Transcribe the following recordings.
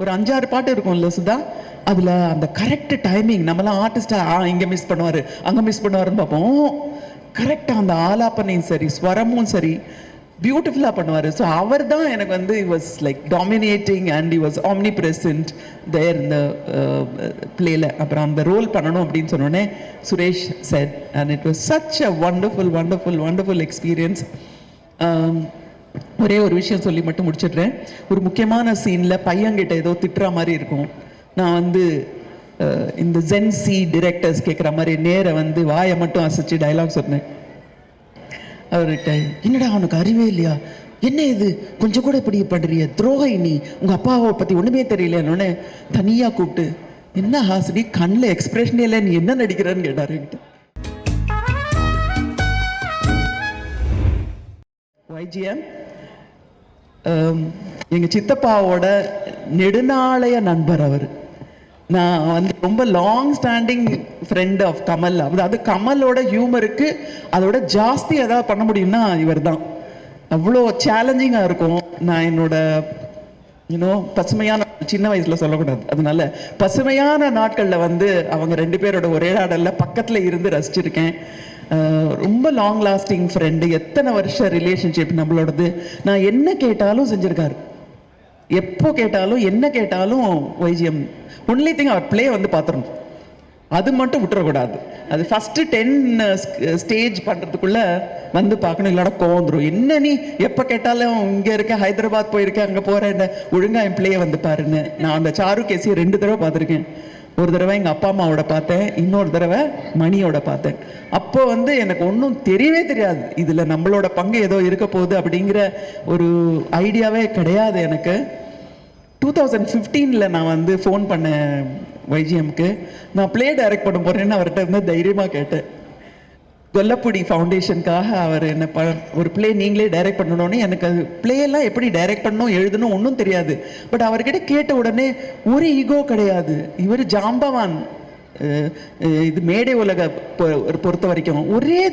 ஒரு அஞ்சாறு பாட்டு இருக்கும்ல சுதா? அதில் அந்த கரெக்ட் டைமிங் நம்மலாம் ஆர்டிஸ்டாக ஆ இங்கே மிஸ் பண்ணுவார் அங்கே மிஸ் பண்ணுவாருன்னு பார்ப்போம். கரெக்டாக அந்த ஆலாப்பனையும் சரி ஸ்வரமும் சரி பியூட்டிஃபுல்லாக பண்ணுவார். ஸோ அவர் தான் எனக்கு வந்து was like dominating and he was omnipresent there இந்த பிளேல அப்புறம் அந்த ரோல் பண்ணணும் அப்படின்னு சொன்னோடனே Suresh set and it was such a wonderful wonderful wonderful experience ஒரே ஒரு விஷயம் சொல்லி மட்டும் முடிச்சிடுறேன். ஒரு முக்கியமான சீனில் பையன்கிட்ட ஏதோ திட்டுற மாதிரி இருக்கும். நான் வந்து இந்த ஜென்சி டிரெக்டர்ஸ் கேட்குற மாதிரி நேர வந்து வாயை மட்டும் அசைச்சு டைலாக் சொன்னேன். அவர்கிட்ட என்னடா அவனுக்கு அறிவே இல்லையா? என்ன இது? கொஞ்சம் கூட இப்படி பண்றிய? துரோகை நீ. உங்க அப்பாவை பத்தி ஒண்ணுமே தெரியலன்னு தனியா கூப்பிட்டு என்ன ஹாசினி கண்ணில் எக்ஸ்பிரஷனே இல்லை நீ என்ன நடிக்கிறன்னு கேட்டார் என்கிட்ட. வைஜிஎம் எங்கள் சித்தப்பாவோட நெடுநாளைய நண்பர் அவர். நான் வந்து ரொம்ப long standing friend of Kamal. அதாவது கமலோட ஹியூமருக்கு அதோட ஜாஸ்தி ஏதாவது பண்ண முடியும்னா இவர் தான். அவ்வளோ சேலஞ்சிங்காக இருக்கும். நான் என்னோட யூனோ பசுமையான சின்ன வயசில் சொல்லக்கூடாது. அதனால பசுமையான நாட்களில் வந்து அவங்க ரெண்டு பேரோட ஒரே ஆடல்ல பக்கத்தில் இருந்து ரசிச்சிருக்கேன். ரொம்ப லாங் லாஸ்டிங் ஃப்ரெண்டு எத்தனை வருஷ ரிலேஷன்ஷிப் நம்மளோடது? நான் என்ன கேட்டாலும் செஞ்சுருக்காரு. எப்போ கேட்டாலும் என்ன கேட்டாலும் வைஜியம் ஒன்லி திங் அவர் பிளே வந்து பார்த்துடணும் அது மட்டும் விட்டுறக்கூடாது. அது ஃபஸ்ட்டு டென் ஸ்டேஜ் பண்ணுறதுக்குள்ள வந்து பார்க்கணும். இல்லாட கோந்துடும் என்ன நீ எப்போ கேட்டாலும் இங்கே இருக்கேன் ஹைதராபாத் போயிருக்கேன் அங்கே போகிறேன் ஒழுங்கா என் பிள்ளைய வந்து பாருன்னு. நான் அந்த சாரு கேசியை ரெண்டு தடவை பார்த்துருக்கேன். ஒரு தடவை எங்கள் அப்பா அம்மாவோட பார்த்தேன் இன்னொரு தடவை மணியோட பார்த்தேன். அப்போ வந்து எனக்கு ஒன்றும் தெரியவே தெரியாது. இதில் நம்மளோட பங்கு ஏதோ இருக்க போகுது அப்படிங்கிற ஒரு ஐடியாவே கிடையாது எனக்கு. டூ தௌசண்ட் ஃபிஃப்டீனில் நான் வந்து ஃபோன் பண்ணேன் வைஜிஎம்க்கு. நான் ப்ளே டைரக்ட் பண்ண போகிறேன்னு அவர்கிட்ட இருந்து தைரியமாக கேட்டேன். கொல்லப்புடி ஃபவுண்டேஷனுக்காக அவர் என்ன ப ஒரு பிளே நீங்களே டைரக்ட் பண்ணணும்னு எனக்கு அது பிளேயெல்லாம் எப்படி டைரக்ட் பண்ணணும் எழுதணும் ஒன்றும் தெரியாது. பட் அவர்கிட்ட கேட்ட உடனே ஒரு ஈகோ கிடையாது. இவர் ஜாம்பவான். இது மேடை உலக பொ- பொறுத்த வரைக்கும். ஒரே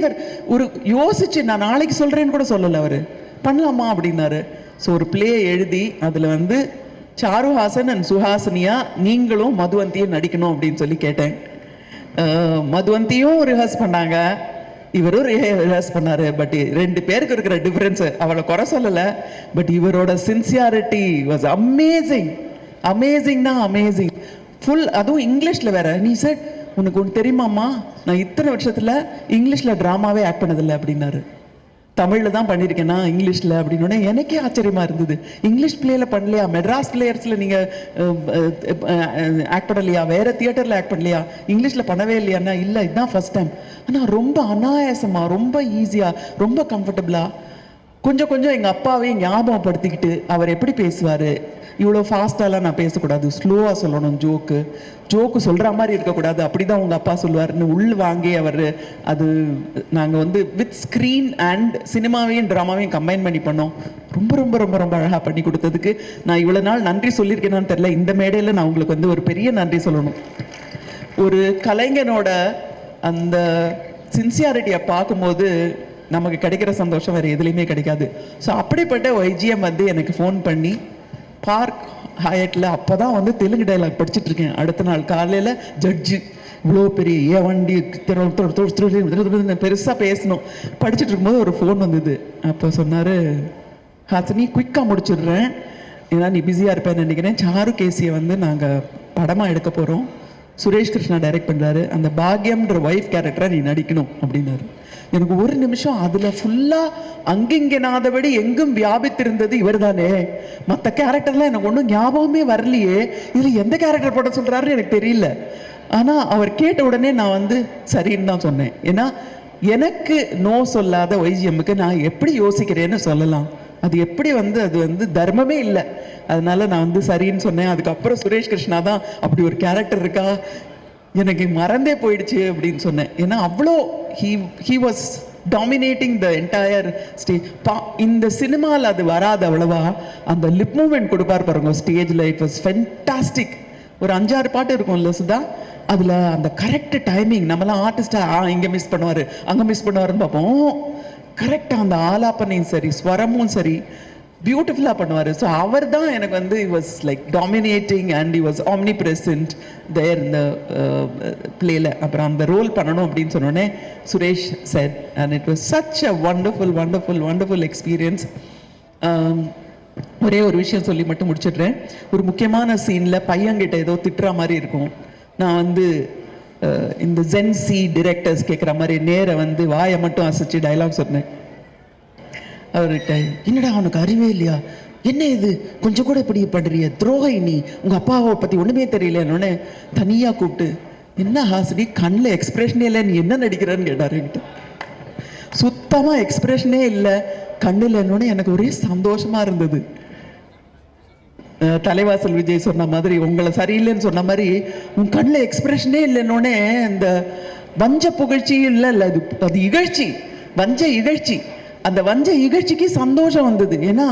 ஒரு யோசிச்சு நான் நாளைக்கு சொல்கிறேன்னு கூட சொல்லலை அவர். பண்ணலாமா அப்படின்னாரு. ஸோ ஒரு பிளே எழுதி அதில் வந்து சாருஹாசன் அண்ட் சுஹாசினியா நீங்களும் மதுவந்தியும் நடிக்கணும் அப்படின்னு சொல்லி கேட்டேன். மதுவந்தியும் ரிஹர்ஸ் பண்ணாங்க. இவரும் ரியலைஸ் பண்ணாரு பட் ரெண்டு பேருக்கு இருக்கிற டிஃபரன்ஸ் அவளை குறை சொல்லலை. பட் இவரோட சின்சியாரிட்டி வாஸ் அமேசிங் அமேசிங்னா அமேசிங் ஃபுல் அதுவும் இங்கிலீஷில் வேற. நீ சார் உனக்கு ஒன்று தெரியுமாம்மா? நான் இத்தனை வருஷத்தில் இங்கிலீஷில் ட்ராமாவே ஆக்ட் பண்ணதில்லை அப்படின்னாரு. தமிழில் தான் பண்ணியிருக்கேனா இங்கிலீஷில் அப்படின்னு எனக்கே ஆச்சரியமா இருந்தது. இங்கிலீஷ் பிளேயில் பண்ணலையா? மெட்ராஸ் பிளேயர்ஸில் நீங்கள் ஆக்ட் பண்ணலையா? வேற தியேட்டரில் ஆக்ட் பண்ணலையா? இங்கிலீஷில் பண்ணவே இல்லையாண்ணா? இல்லை இதுதான் ஃபர்ஸ்ட் டைம் ஆனால் ரொம்ப அனாயாசமாக ரொம்ப ஈஸியாக ரொம்ப கம்ஃபர்டபுளாக கொஞ்சம் கொஞ்சம் எங்கள் அப்பாவையும் ஞாபகப்படுத்திக்கிட்டு அவர் எப்படி பேசுவார்? இவ்வளோ ஃபாஸ்ட்டாலாம் நான் பேசக்கூடாது ஸ்லோவாக சொல்லணும் ஜோக்கு ஜோக்கு சொல்கிற மாதிரி இருக்கக்கூடாது அப்படி தான் உங்கள் அப்பா சொல்லுவார்னு உள் வாங்கி அவர் அது நாங்கள் வந்து வித் ஸ்க்ரீன் அண்ட் சினிமாவையும் ட்ராமாவையும் கம்பைன் பண்ணி பண்ணோம். ரொம்ப ரொம்ப ரொம்ப ரொம்ப அழகாக பண்ணி கொடுத்ததுக்கு. நான் இவ்வளோ நாள் நன்றி சொல்லியிருக்கேனான்னு தெரில இந்த மேடையில் நான் உங்களுக்கு வந்து ஒரு பெரிய நன்றி சொல்லணும். ஒரு கலைஞனோட அந்த சின்சியாரிட்டியை பார்க்கும்போது நமக்கு கிடைக்கிற சந்தோஷம் வேறு எதுலேயுமே கிடைக்காது. ஸோ அப்படிப்பட்ட ஒய்ஜிஎம் வந்து எனக்கு ஃபோன் பண்ணி பார்க் ஹயட்டில் அப்போ தான் வந்து தெலுங்கு டைலாக் படிச்சுட்ருக்கேன் அடுத்த நாள் காலையில் ஜட்ஜு இவ்வளோ பெரிய ஏ வண்டி பெருசாக பேசணும். படிச்சுட்டு இருக்கும்போது ஒரு ஃபோன் வந்தது. அப்போ சொன்னார் ஹாசினி குயிக்காக முடிச்சிடுறேன். ஏன்னா நீ பிஸியாக இருப்பேன்னு நினைக்கிறேன். சாரு கேசியை வந்து நாங்கள் படமாக எடுக்க போகிறோம் சுரேஷ் கிருஷ்ணா டைரக்ட் பண்ணுறாரு அந்த பாக்யம்ன்ற ஒய்ஃப் கேரக்டரை நீ நடிக்கணும். அப்படின்னாரு. எனக்கு ஒரு நிமிஷம் அதில் ஃபுல்லாக அங்கிங்கனாதபடி எங்கும் வியாபித்திருந்தது இவர் தானே மற்ற கேரக்டர்லாம் எனக்கு ஒன்றும் ஞாபகமே வரலையே. இதில் எந்த கேரக்டர் போட சொல்கிறாருன்னு எனக்கு தெரியல. ஆனால் அவர் கேட்ட உடனே நான் வந்து சரின்னு தான் சொன்னேன். ஏன்னா எனக்கு நோ சொல்லாத ஒய்ஜிஎம்முக்கு நான் எப்படி யோசிக்கிறேன்னு சொல்லலாம். அது எப்படி வந்து அது வந்து தர்மமே இல்லை. அதனால நான் வந்து சரின்னு சொன்னேன். அதுக்கப்புறம் சுரேஷ் கிருஷ்ணா தான் அப்படி ஒரு கேரக்டர் இருக்கா? எனக்கு மறந்தே போயிடுச்சு அப்படின்னு சொன்னேன். ஏன்னா அவ்வளோ he he was dominating the entire stage பா இந்த சினிமாவில் அது வராது அவ்வளவா? அந்த லிப் மூமெண்ட் கொடுப்பார் பாருங்க ஸ்டேஜில் இட் வாஸ் ஃபென்டாஸ்டிக் ஒரு அஞ்சாறு பாட்டு இருக்கும்ல சுதா? அதில் அந்த கரெக்ட் டைமிங் நம்மலாம் ஆர்டிஸ்டாக ஆ இங்கே மிஸ் பண்ணுவார் அங்கே மிஸ் பண்ணுவாருன்னு பார்ப்போம். கரெக்டாக அந்த ஆலாப்பனையும் சரி ஸ்வரமும் சரி பியூட்டிஃபுல்லாக பண்ணுவார். ஸோ அவர் தான் எனக்கு வந்து was like dominating and he was omnipresent there இந்த பிளேல அப்புறம் அந்த ரோல் பண்ணணும் அப்படின்னு சொன்னோடனே Suresh sir and it was such a wonderful wonderful wonderful experience ஒரே ஒரு விஷயம் சொல்லி மட்டும் முடிச்சிடுறேன். ஒரு முக்கியமான சீனில் பையன்கிட்ட ஏதோ திட்டுற மாதிரி இருக்கும். நான் வந்து uh, இந்த ஜென்சி டிரெக்டர்ஸ் கேட்குற மாதிரி நேரை வந்து வாயை மட்டும் அசைச்சு டைலாக் சொன்னேன். அவர்கிட்ட என்னடா அவனுக்கு அறிவே இல்லையா? என்ன இது? கொஞ்சம் கூட இப்படி பண்றிய துரோகை நீ. உங்கள் அப்பாவை பற்றி ஒன்றுமே தெரியலன்னு தனியாக கூப்பிட்டு என்ன ஹாசினி கண்ணில் எக்ஸ்பிரஷனே இல்லை நீ என்ன நடிக்கிறன்னு கேட்டார் என்கிட்ட. சுத்தமாக எக்ஸ்பிரஷனே இல்லை கண்ணில் என்னோட எனக்கு ஒரே சந்தோஷமாக இருந்தது. தலைவாசல் விஜய் சொன்ன மாதிரி உங்களை சரியில்லைன்னு சொன்ன மாதிரி உன் கண்ணில் எக்ஸ்பிரஷனே இல்லைன்னொடனே இந்த வஞ்ச புகழ்ச்சி இல்லை இல்லை அது அது இகழ்ச்சி. வஞ்ச இகழ்ச்சி. அந்த வஞ்ச இகழ்ச்சிக்கு சந்தோஷம் வந்தது. ஏன்னா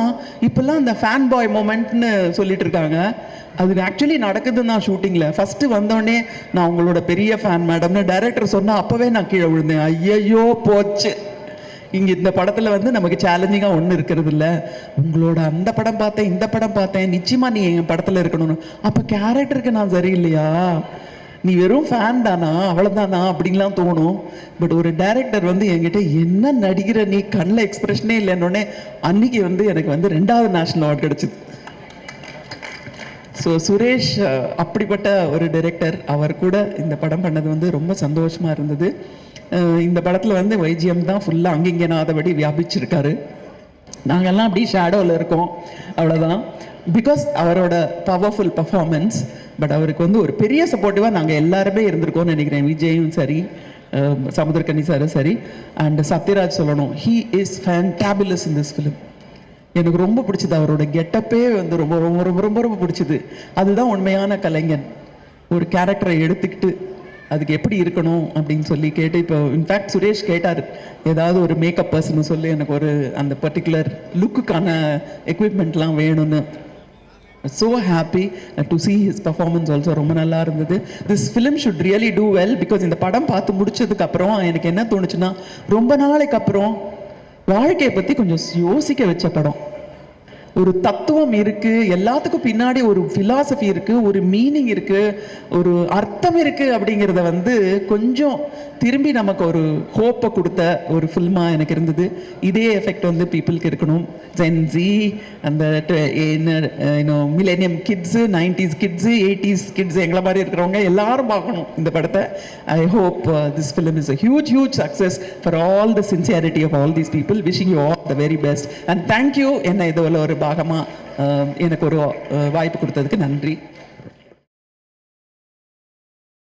இப்போல்லாம் அந்த ஃபேன் பாய் மூமெண்ட்னு சொல்லிட்டு இருக்காங்க அது ஆக்சுவலி நடக்குது தான் ஷூட்டிங்கில் ஃபஸ்ட்டு வந்தோடனே நான் உங்களோட பெரிய ஃபேன் மேடம்னு டைரக்டர் சொன்னால் அப்போவே நான் கீழே விழுந்தேன். ஐயையோ போச்சு. இங்கே இந்த படத்தில் வந்து நமக்கு சேலஞ்சிங்காக ஒன்றும் இருக்கிறது இல்லை. உங்களோட அந்த படம் பார்த்தேன் இந்த படம் பார்த்தேன். நிச்சயமாக நீ என் படத்தில் இருக்கணும்னு. அப்போ கேரக்டருக்கு நான் சரியில்லையா? நீ வெறும் ஃபேன் தானா? அவ்வளோதானா அப்படின்லாம் தோணும். பட் ஒரு டேரக்டர் வந்து என்கிட்ட என்ன நடிக்கிற நீ கண்ணில் எக்ஸ்பிரஷனே இல்லைன்னொடனே அன்னைக்கு வந்து எனக்கு வந்து ரெண்டாவது நேஷனல் அவார்டு கிடச்சிது. ஸோ சுரேஷ் அப்படிப்பட்ட ஒரு டைரக்டர் அவர் கூட இந்த படம் பண்ணது வந்து ரொம்ப சந்தோஷமாக இருந்தது. இந்த படத்தில் வந்து வைஜிஎம் தான் ஃபுல்லாக அங்கிங்கனாதபடி வியாபிச்சிருக்காரு. நாங்கெல்லாம் அப்படியே ஷேடோவில் இருக்கோம். அவ்வளோதான் பிகாஸ் அவரோட பவர்ஃபுல் பர்ஃபார்மன்ஸ் பட் அவருக்கு வந்து ஒரு பெரிய சப்போர்ட்டிவாக நாங்கள் எல்லாருமே இருந்திருக்கோம்னு நினைக்கிறேன். விஜயும் சரி அஹ், சாரும் சரி அண்ட் சத்யராஜ் சொல்லணும். He is fantabulous in this film எனக்கு ரொம்ப பிடிச்சது அவரோட கெட்டப்பே வந்து ரொம்ப ரொம்ப ரொம்ப ரொம்ப ரொம்ப பிடிச்சது. அதுதான் உண்மையான கலைஞன். ஒரு கேரக்டரை எடுத்துக்கிட்டு அதுக்கு எப்படி இருக்கணும் அப்படின்னு சொல்லி கேட்டு இப்போ இன்ஃபேக்ட் சுரேஷ் கேட்டார். ஏதாவது ஒரு மேக்கப் பர்சன் சொல்லி எனக்கு ஒரு அந்த பர்டிகுலர் லுக்குக்கான எக்யூப்மெண்ட்லாம் வேணும்னு. So happy to see his performance also ரொம்ப நல்லா இருந்தது. This film should really do well because இந்த படம் பார்த்து முடிச்சதுக்கப்புறம் எனக்கு என்ன தோணுச்சுன்னா ரொம்ப நாளைக்கு அப்புறம் வாழ்க்கையை பற்றி கொஞ்சம் யோசிக்க வச்ச படம். ஒரு தத்துவம் இருக்கு எல்லாத்துக்கும் பின்னாடி ஒரு ஃபிலாசபி இருக்கு ஒரு மீனிங் இருக்கு ஒரு அர்த்தம் இருக்கு அப்படிங்கிறத வந்து கொஞ்சம் திரும்பி நமக்கு ஒரு ஹோப்பை கொடுத்த ஒரு ஃபில்மா எனக்கு இருந்தது. இதே எஃபெக்ட் வந்து பீப்புளுக்கு இருக்கணும். ஜென்ஜி அந்த இன்னும் millennium kids nineties kids eighties kids எங்களை மாதிரி இருக்கிறவங்க எல்லாரும் பார்க்கணும் இந்த படத்தை. I hope this film is a huge huge success for all the sincerity of all these people wishing you all the very best and thank you என்ன இதில் ஒரு பாகமாக எனக்கு ஒரு வாய்ப்பு கொடுத்ததுக்கு நன்றி.